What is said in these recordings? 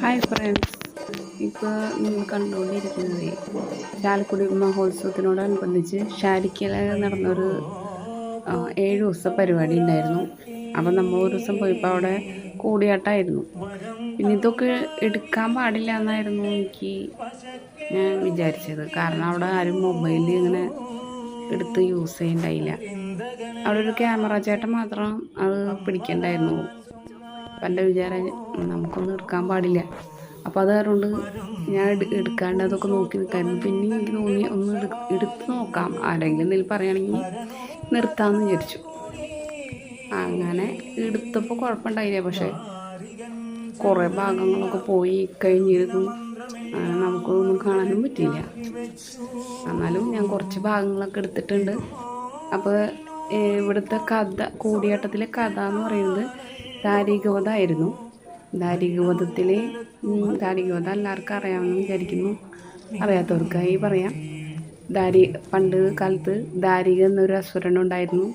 Hi friends ഇപ്പോൾ നിങ്ങൾ കണ്ടുകൊണ്ടിരിക്കുന്നത് ചാലക്കുടി മഹോത്സവത്തിനോടനുബന്ധിച്ച് ഷാരിക്കല നടന്നൊരു ഏഴ് ദിവസത്തെ പരിപാടി ഉണ്ടായിരുന്നു. അപ്പം നമ്മൾ ഒരു ദിവസം പോയപ്പോൾ അവിടെ കൂടിയാട്ടായിരുന്നു. പിന്നെ ഇതൊക്കെ എടുക്കാൻ പാടില്ല എന്നായിരുന്നു എനിക്ക് ഞാൻ വിചാരിച്ചത്. കാരണം അവിടെ ആരും മൊബൈലിൽ ഇങ്ങനെ എടുത്ത് യൂസ് ചെയ്യണ്ടായില്ല. അവിടെ ഒരു ക്യാമറ ചേട്ടൻ മാത്രം അത് പിടിക്കണ്ടായിരുന്നു. അപ്പം എന്റെ വിചാരം നമുക്കൊന്നും എടുക്കാൻ പാടില്ല. അപ്പോൾ അത് കാരണം ഞാൻ എടു- എടുക്കാണ്ട് അതൊക്കെ നോക്കി നിൽക്കായിരുന്നു. പിന്നെ എനിക്ക് തോന്നി ഒന്ന് എടുത്ത് നോക്കാം. ആരെങ്കിലും എന്തെങ്കിലും പറയുകയാണെങ്കിൽ നിർത്താമെന്ന് വിചാരിച്ചു. അങ്ങനെ എടുത്തപ്പോൾ കുഴപ്പമുണ്ടായില്ല. പക്ഷേ കുറേ ഭാഗങ്ങളൊക്കെ പോയി കഴിഞ്ഞിരുന്നു. നമുക്കൊന്നും കാണാനും പറ്റിയില്ല. എന്നാലും ഞാൻ കുറച്ച് ഭാഗങ്ങളൊക്കെ എടുത്തിട്ടുണ്ട്. അപ്പോൾ ഇവിടുത്തെ കഥ കൂടിയാട്ടത്തിലെ കഥ എന്ന് പറയുന്നത് ദാരികവധമായിരുന്നു. ദാരികവധത്തിൽ ദാരികവധ എല്ലാവർക്കും അറിയാമെന്ന് വിചാരിക്കുന്നു. അറിയാത്തവർക്കായി പറയാം. ദാരി പണ്ട് കാലത്ത് ദാരിക എന്നൊരു അസുരനുണ്ടായിരുന്നു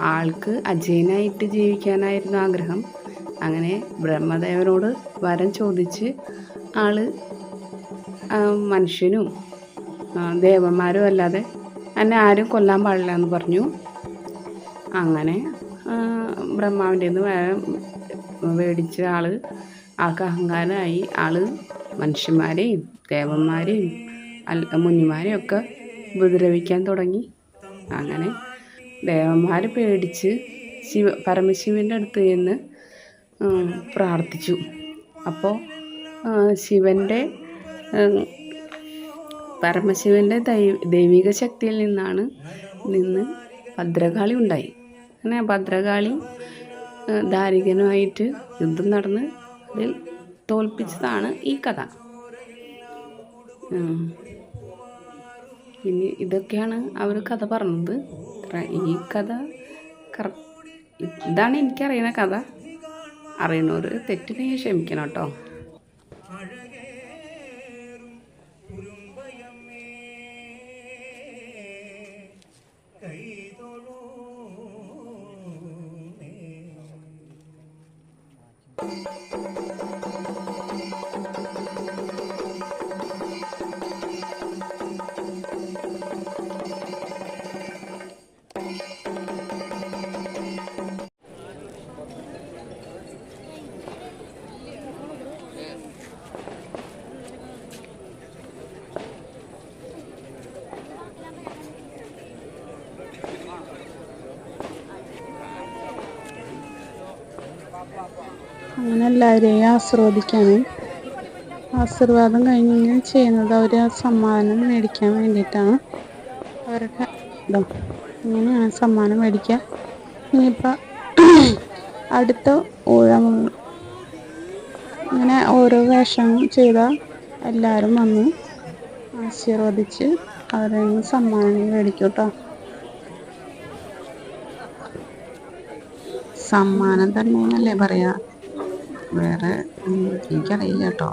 ആൾക്ക് അജയനായിട്ട് ജീവിക്കാനായിരുന്നു ആഗ്രഹം. അങ്ങനെ ബ്രഹ്മദേവനോട് വരം ചോദിച്ച് ആൾ മനുഷ്യനും ദേവന്മാരും അല്ലാതെ എന്നെ ആരും കൊല്ലാൻ പാടില്ല എന്ന് പറഞ്ഞു. അങ്ങനെ ബ്രഹ്മാവിന്റെ നിന്ന് മേടിച്ച ആൾ ആൾക്ക് അഹങ്കാരമായി. ആൾ മനുഷ്യന്മാരെയും ദേവന്മാരെയും അല്ല മുനിമാരെയും ഒക്കെ ഉപദ്രവിക്കാൻ തുടങ്ങി. അങ്ങനെ ദേവന്മാർ പേടിച്ച് ശിവ പരമശിവന്റെ അടുത്ത് നിന്ന് പ്രാർത്ഥിച്ചു. അപ്പോൾ ശിവന്റെ പരമശിവന്റെ ദൈവിക ശക്തിയിൽ നിന്നാണ് നിന്ന് ഭദ്രകാളി ഉണ്ടായി. അങ്ങനെ ഭദ്രകാളി ദാരികനുമായിട്ട് യുദ്ധം നടന്ന് അതിൽ തോൽപ്പിച്ചതാണ് ഈ കഥ. ഇനി ഇതൊക്കെയാണ് അവർ കഥ പറഞ്ഞത്. ഈ കഥ കറ ഇതാണ് എനിക്കറിയുന്ന കഥ. അറിയണവർ തെറ്റിനെ ക്ഷമിക്കണം കേട്ടോ. അങ്ങനെ എല്ലാവരെയും ആസ്വദിക്കാനും ആശീർവാദം കഴിഞ്ഞ് ചെയ്യുന്നത് അവർ സമ്മാനം മേടിക്കാൻ വേണ്ടിയിട്ടാണ്. അവരുടെ ഇതോ ഇങ്ങനെയാണ് സമ്മാനം മേടിക്കുക. ഇനിയിപ്പോൾ അടുത്ത ഊഴം ഇങ്ങനെ ഓരോ വേഷം ചെയ്ത എല്ലാവരും വന്ന് ആശീർവദിച്ച് അവരെ സമ്മാനം മേടിക്കും കേട്ടോ സമ്മാനം തന്നെ എന്നല്ലേ പറയാ? വേറെ എനിക്കറിയില്ല കേട്ടോ.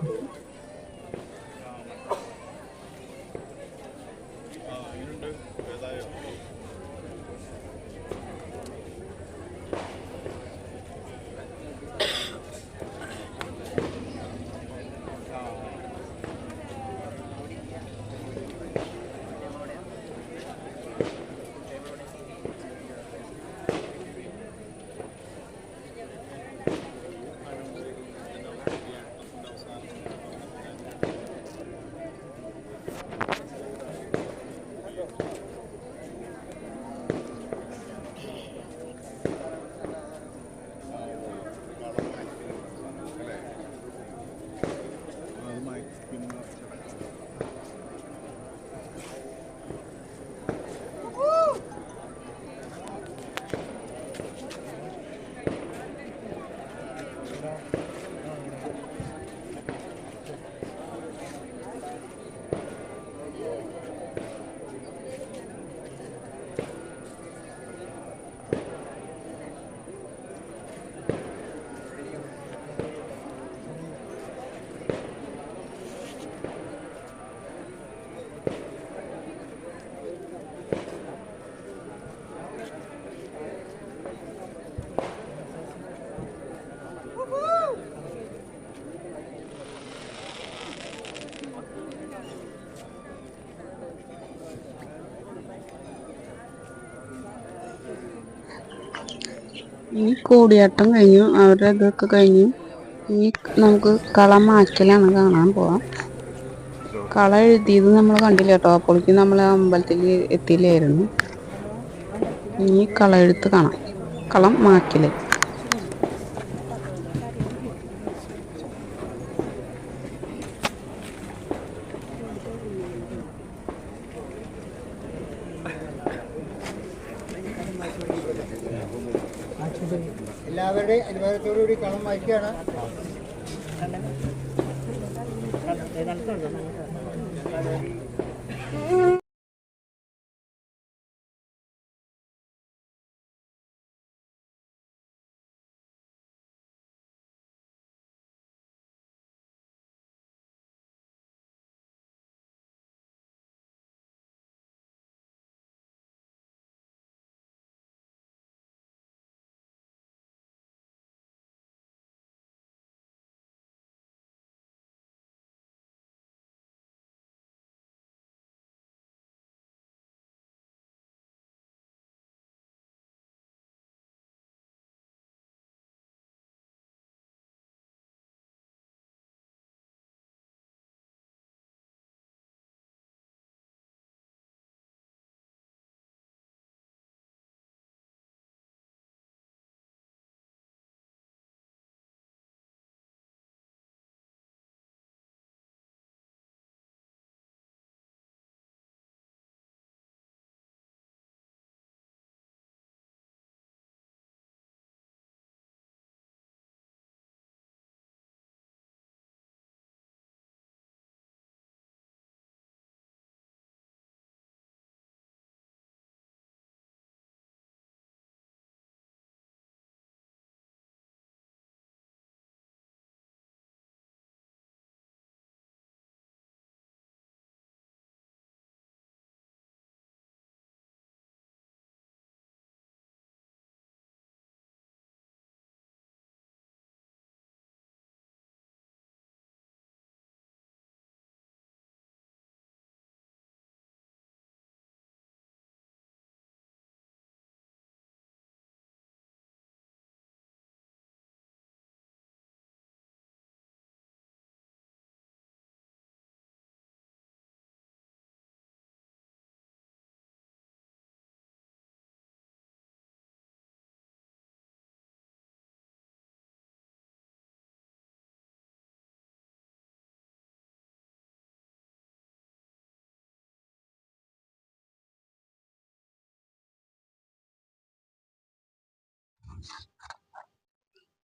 ഇനി കൂടിയാട്ടം കഴിഞ്ഞു. അവരുടെ ഇതൊക്കെ കഴിഞ്ഞു. ഇനി നമുക്ക് കള മാറ്റലാണ് കാണാൻ പോവാം. കള എഴുതിയത് നമ്മൾ കണ്ടില്ല കേട്ടോ? അപ്പോഴേക്കും നമ്മൾ അമ്പലത്തിൽ എത്തിയില്ലായിരുന്നു. ഇനി കള എഴുത്ത് കാണാം. കളം മാറ്റൽ എല്ലാവരുടെയും അനുവാദത്തോടുകൂടി കളം വായിക്കുകയാണ്.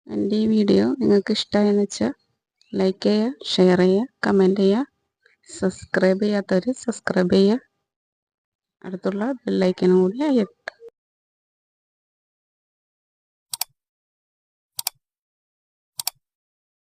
എന്റെ ഈ വീഡിയോ നിങ്ങൾക്ക് ഇഷ്ടമായെന്ന് വെച്ചാൽ ലൈക്ക് ചെയ്യുക ഷെയർ ചെയ്യുക കമന്റ് ചെയ്യുക സബ്സ്ക്രൈബ് ചെയ്യാത്തവർ സബ്സ്ക്രൈബ് ചെയ്യുക. അടുത്തുള്ള ബെല്ലൈക്കനും കൂടി അയ്യട്ടെ